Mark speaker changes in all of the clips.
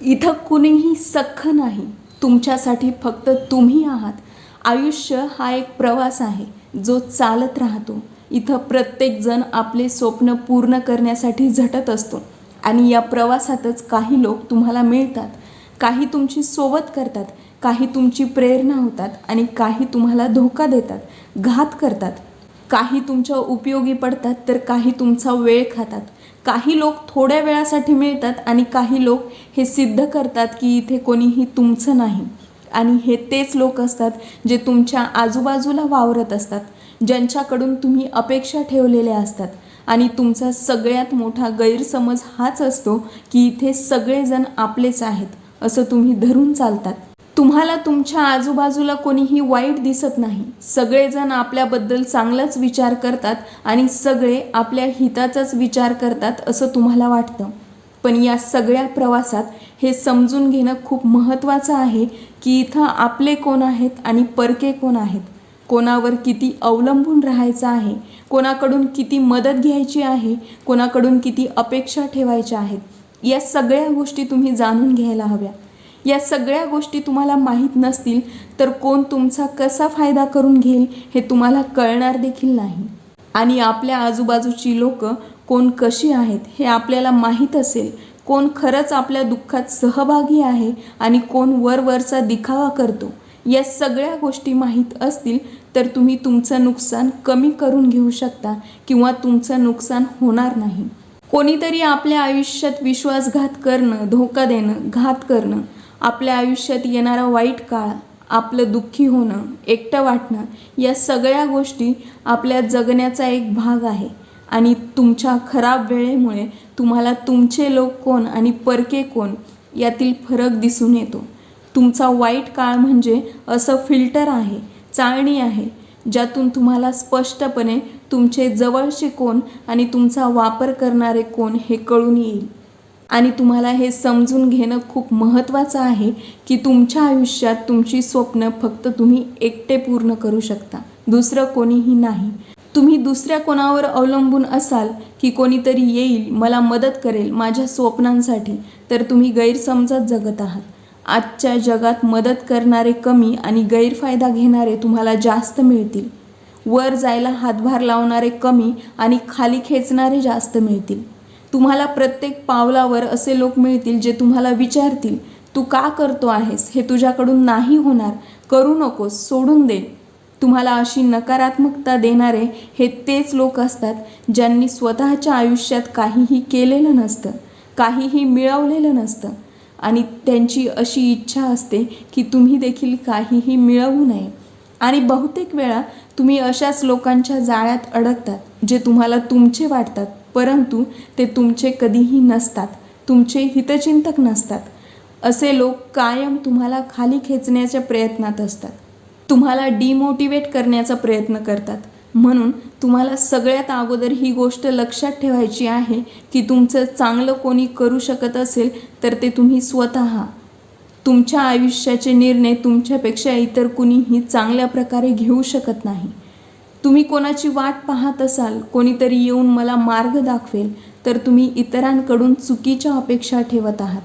Speaker 1: इथं कुणीही सख्ख नाही. तुमच्यासाठी फक्त तुम्ही आहात. आयुष्य हा एक प्रवास आहे जो चालत राहतो. इथं प्रत्येकजण आपले स्वप्न पूर्ण करण्यासाठी झटत असतो. आणि या प्रवासातच काही लोक तुम्हाला मिळतात. काही तुमची सोबत करतात काही तुमची प्रेरणा होतात आणि काही तुम्हाला धोका देतात घात करतात. काही तुमच्या उपयोगी पडतात तर काही तुमचा वेळ खातात. काही लोक थोड्या वेळासाठी मिळतात आणि काही लोक हे सिद्ध करतात की इथे कोणीही तुमचं नाही. आणि हे तेच लोक असतात जे तुमच्या आजूबाजूला वावरत असतात ज्यांच्याकडून तुम्ही अपेक्षा ठेवलेल्या असतात. आणि तुमचा सगळ्यात मोठा गैरसमज हाच असतो की इथे सगळेजण आपलेच आहेत असं तुम्ही धरून चालतात. तुम्हाला तुमच्या आजूबाजूला कोणीही वाईट दिसत नाही. सगळेजण आपल्याबद्दल चांगलाच विचार करतात आणि सगळे आपल्या हिताचाच विचार करतात असं तुम्हाला वाटतं. पण या सगळ्या प्रवासात हे समजून घेणं खूप महत्त्वाचं आहे की इथं आपले कोण आहेत आणि परके कोण आहेत. कोणावर किती अवलंबून राहायचं आहे कोणाकडून किती मदत घ्यायची आहे कोणाकडून किती अपेक्षा ठेवायच्या आहेत. या सगळ्या गोष्टी तुम्ही जाणून घ्यायला हव्या. या सगळ्या गोष्टी तुम्हाला माहीत नसतील तर कोण तुमचा कसा फायदा करून घेईल हे तुम्हाला कळणार देखील नाही. आणि आपल्या आजूबाजूची लोक कोण कशी आहेत हे आपल्याला माहीत असेल कोण खरंच आपल्या दुःखात सहभागी आहे आणि कोण वरवरचा दिखावा करतो या सगळ्या गोष्टी माहीत असतील तर तुम्ही तुमचं नुकसान कमी करून घेऊ शकता किंवा तुमचं नुकसान होणार नाही. कोणीतरी आपल्या आयुष्यात विश्वासघात करणं धोका देणं घात करणं आपल्या आयुष्यात येणारा वाईट काळ आपलं दुःखी होणं एकटं वाटणं या सगळ्या गोष्टी आपल्या जगण्याचा एक भाग आहे. आणि तुमच्या खराब वेळेमुळे तुम्हाला तुमचे लोक कोण आणि परके कोण यातील फरक दिसून येतो. तुमचा वाईट काळ म्हणजे असं फिल्टर आहे चाळणी आहे ज्यातून तुम्हाला स्पष्टपणे तुमचे जवळचे कोण आणि तुमचा वापर करणारे कोण हे कळून येईल. आणि तुम्हाला हे समजून घेणं खूप महत्त्वाचं आहे की तुमच्या आयुष्यात तुमची स्वप्न फक्त तुम्ही एकटे पूर्ण करू शकता. दुसरं कोणीही नाही. तुम्ही दुसऱ्या कोणावर अवलंबून असाल की कोणीतरी येईल मला मदत करेल माझ्या स्वप्नांसाठी तर तुम्ही गैरसमजात जगत आहात. आजच्या जगात मदत करणारे कमी आणि गैरफायदा घेणारे तुम्हाला जास्त मिळतील. वर जायला हातभार लावणारे कमी आणि खाली खेचणारे जास्त मिळतील. तुम्हाला प्रत्येक पावलावर असे लोक मिळतील जे तुम्हाला विचारतील तू का करतो आहेस? हे तुझ्याकडून नाही होणार. करू नकोस सोडून दे. तुम्हाला अशी नकारात्मकता देणारे हे तेच लोक असतात ज्यांनी स्वतःच्या आयुष्यात काहीही केलेलं नसतं काहीही मिळवलेलं नसतं. आणि त्यांची अशी इच्छा असते की तुम्ही देखील काहीही मिळवू नये. आणि बहुतेक वेळा तुम्ही अशाच लोकांच्या जाळ्यात अडकतात जे तुम्हाला तुमचे वाटतात. परंतु ते तुमचे कधीही नसतात. तुमचे हितचिंतक नसतात. असे लोक कायम तुम्हाला खाली खेचण्याच्या प्रयत्नात असतात. तुम्हाला डिमोटिवेट करण्याचा प्रयत्न करतात. म्हणून तुम्हाला सगळ्यात अगोदर ही गोष्ट लक्षात ठेवायची आहे की तुमचं चांगलं कोणी करू शकत असेल तर ते तुम्ही स्वतः. तुमच्या आयुष्याचे निर्णय तुमच्यापेक्षा इतर कुणीही चांगल्या प्रकारे घेऊ शकत नाही. तुम्ही कोणाची वाट पाहत असाल कोणीतरी येऊन मला मार्ग दाखवेल तर तुम्ही इतरांकडून चुकीच्या अपेक्षा ठेवत आहात.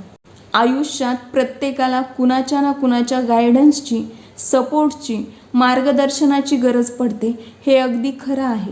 Speaker 1: आयुष्यात प्रत्येकाला कुणाच्या ना कुणाच्या गायडन्सची सपोर्टची मार्गदर्शनाची गरज पडते हे अगदी खरं आहे.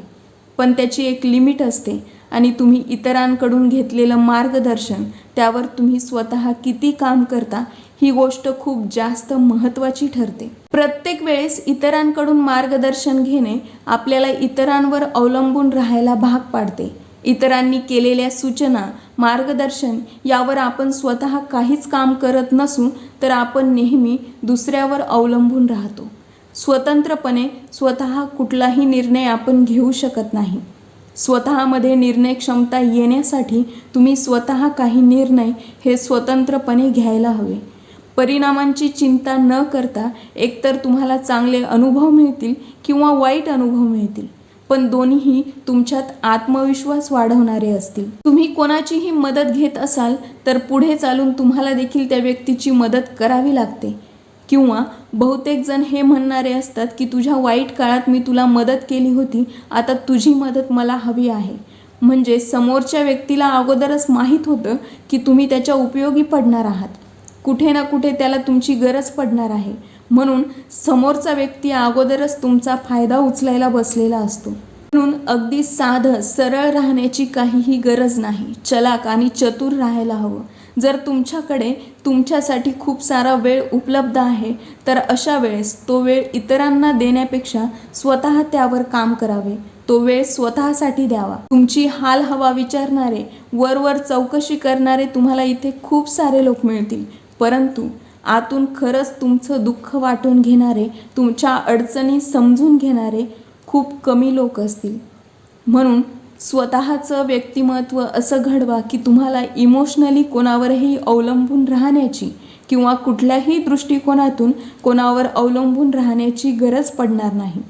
Speaker 1: पण त्याची एक लिमिट असते आणि तुम्ही इतरांकडून घेतलेलं मार्गदर्शन त्यावर तुम्ही स्वतः किती काम करता ही गोष्ट खूप जास्त महत्त्वाची ठरते. प्रत्येक वेळेस इतरांकडून मार्गदर्शन घेणे आपल्याला इतरांवर अवलंबून राहायला भाग पाडते. इतरांनी केलेल्या सूचना मार्गदर्शन यावर आपण स्वतः काहीच काम करत नसू तर आपण नेहमी दुसऱ्यावर अवलंबून राहतो. स्वतंत्रपणे स्वतः कुठलाही निर्णय आपण घेऊ शकत नाही. स्वतःमध्ये निर्णय क्षमता येण्यासाठी तुम्ही स्वतः काही निर्णय हे स्वतंत्रपणे घ्यायला हवे. परिणामांची चिंता न करता एकतर तुम्हाला चांगले अनुभव मिळतील किंवा वाईट अनुभव मिळतील पण दोन्हीही तुमच्यात आत्मविश्वास वाढवणारे असतील. तुम्ही कोणाचीही मदत घेत असाल तर पुढे चालून तुम्हाला देखील त्या व्यक्तीची मदत करावी लागते. किंवा बहुतेक जण हे म्हणणारे असतात की तुझ्या वाईट काळात मी तुला मदत केली होती आता तुझी मदत मला हवी आहे. म्हणजे समोरच्या व्यक्तीला अगोदरच माहीत होतं की तुम्ही त्याच्या उपयोगी पडणार आहात. कुठे ना कुठे त्याला तुमची गरज पडणार आहे. म्हणून समोरचा व्यक्ती अगोदरच तुमचा फायदा उचलायला बसलेला असतो. म्हणून अगदी साधं सरळ राहण्याची काहीही गरज नाही. चलाक आणि चतुर राहायला हवं. जर तुमच्याकडे तुमच्यासाठी खूप सारा वेळ उपलब्ध आहे तर अशा वेळेस तो वेळ इतरांना देण्यापेक्षा स्वतः त्यावर काम करावे. तो वेळ स्वतःसाठी द्यावा. तुमची हाल हवा विचारणारे वरवर चौकशी करणारे तुम्हाला इथे खूप सारे लोक मिळतील. परंतु आतून खरंच तुमचं दुःख वाटून घेणारे तुमच्या अडचणी समजून घेणारे खूप कमी लोक असतील. म्हणून स्वतःचं व्यक्तिमत्व असं घडवा की तुम्हाला इमोशनली कोणावरही अवलंबून राहण्याची किंवा कुठल्याही दृष्टिकोनातून कोणावर अवलंबून राहण्याची गरज पडणार नाही.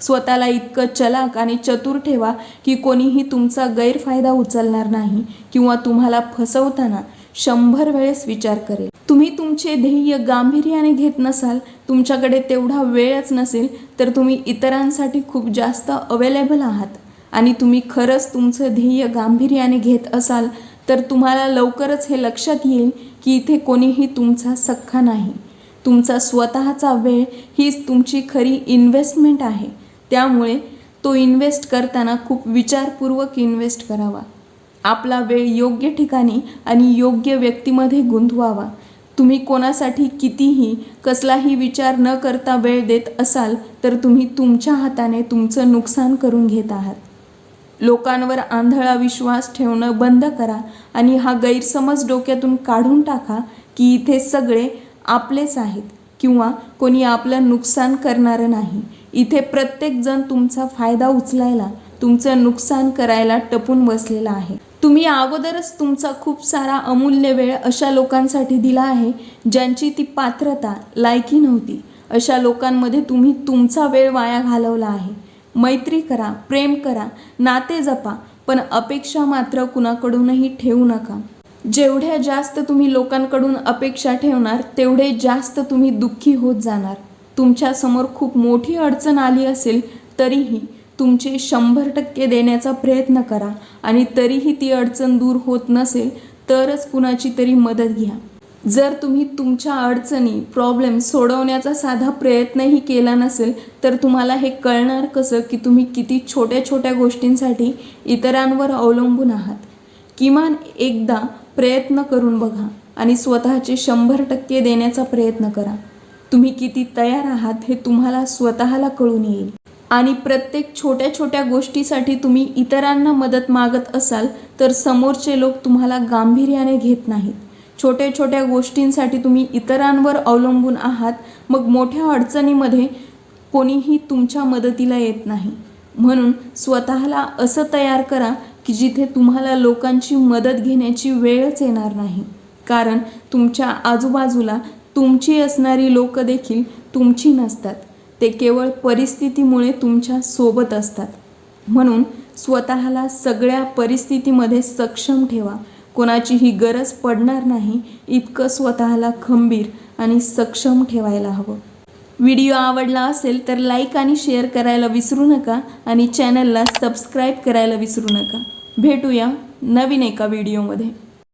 Speaker 1: स्वतःला इतकं चलाक आणि चतुर ठेवा की कोणीही तुमचा गैरफायदा उचलणार नाही किंवा तुम्हाला फसवताना शंभर वेळेस विचार करेल. तुम्ही तुमचे ध्येय गांभीर्याने घेत नसाल तुमच्याकडे तेवढा वेळच नसेल तर तुम्ही इतरांसाठी खूप जास्त अवेलेबल आहात. आणि तुम्ही खरंच तुमचं ध्येय गांभीर्याने घेत असाल तर तुम्हाला लवकरच हे लक्षात येईल की इथे कोणीही तुमचा सख्खा नाही. तुमचा स्वतःचा वेळ हीच तुमची खरी इन्व्हेस्टमेंट आहे. त्यामुळे तो इन्व्हेस्ट करताना खूप विचारपूर्वक इन्व्हेस्ट करावा. आपला वेळ योग्य ठिकाणी आणि योग्य व्यक्तीमध्ये गुंतवावा. तुम्ही कोणासाठी कितीही कसलाही विचार न करता वेळ देत असाल तर तुम्ही तुमच्या हाताने तुमचं नुकसान करून घेत आहात. लोकांवर आंधळा विश्वास ठेवणं बंद करा आणि हा गैरसमज डोक्यातून काढून टाका की इथे सगळे आपलेच आहेत किंवा कोणी आपलं नुकसान करणारं नाही. इथे प्रत्येकजण तुमचा फायदा उचलायला तुमचं नुकसान करायला टपून बसलेला आहे. तुम्ही अगोदरच तुमचा खूप सारा अमूल्य वेळ अशा लोकांसाठी दिला आहे ज्यांची ती पात्रता लायकी नव्हती. अशा लोकांमध्ये तुम्ही तुमचा वेळ वाया घालवला आहे. मैत्री करा प्रेम करा नाते जपा पण अपेक्षा मात्र कुणाकडूनही ठेवू नका. जेवढ्या जास्त तुम्ही लोकांकडून अपेक्षा ठेवणार तेवढे जास्त तुम्ही दुःखी होत जाणार. तुमच्यासमोर खूप मोठी अडचण आली असेल तरीही तुमचे शंभर टक्के देण्याचा प्रयत्न करा आणि तरीही ती अडचण दूर होत नसेल तरच कुणाची तरी मदत घ्या. जर तुम्ही तुमच्या अडचणी प्रॉब्लेम सोडवण्याचा साधा प्रयत्नही केला नसेल तर तुम्हाला हे कळणार कसं की तुम्ही किती छोट्या छोट्या गोष्टींसाठी इतरांवर अवलंबून आहात. किमान एकदा प्रयत्न करून बघा आणि स्वतःचे शंभर टक्के देण्याचा प्रयत्न करा. तुम्ही किती तयार आहात हे तुम्हाला स्वतःला कळून येईल. आणि प्रत्येक छोट्या छोट्या गोष्टीसाठी तुम्ही इतरांना मदत मागत असाल तर समोरचे लोक तुम्हाला गांभीर्याने घेत नाहीत. छोट्या छोट्या गोष्टींसाठी तुम्ही इतरांवर अवलंबून आहात मग मोठ्या अडचणीमध्ये कोणीही तुमच्या मदतीला येत नाही. म्हणून स्वतःला असं तयार करा की जिथे तुम्हाला लोकांची मदत घेण्याची वेळच येणार नाही. कारण तुमच्या आजूबाजूला तुमची असणारी लोक देखील तुमची नसतात. ते केवळ परिस्थितीमुळे तुमच्यासोबत असतात. म्हणून स्वतःला सगळ्या परिस्थितीमध्ये सक्षम ठेवा. कोणाचीही गरज पडणार नाही इतकं स्वतःला खंबीर आणि सक्षम ठेवायला हवं. व्हिडिओ आवडला असेल तर लाईक आणि शेअर करायला विसरू नका आणि चॅनलला सबस्क्राईब करायला विसरू नका. भेटूया नवीन एका व्हिडिओमध्ये.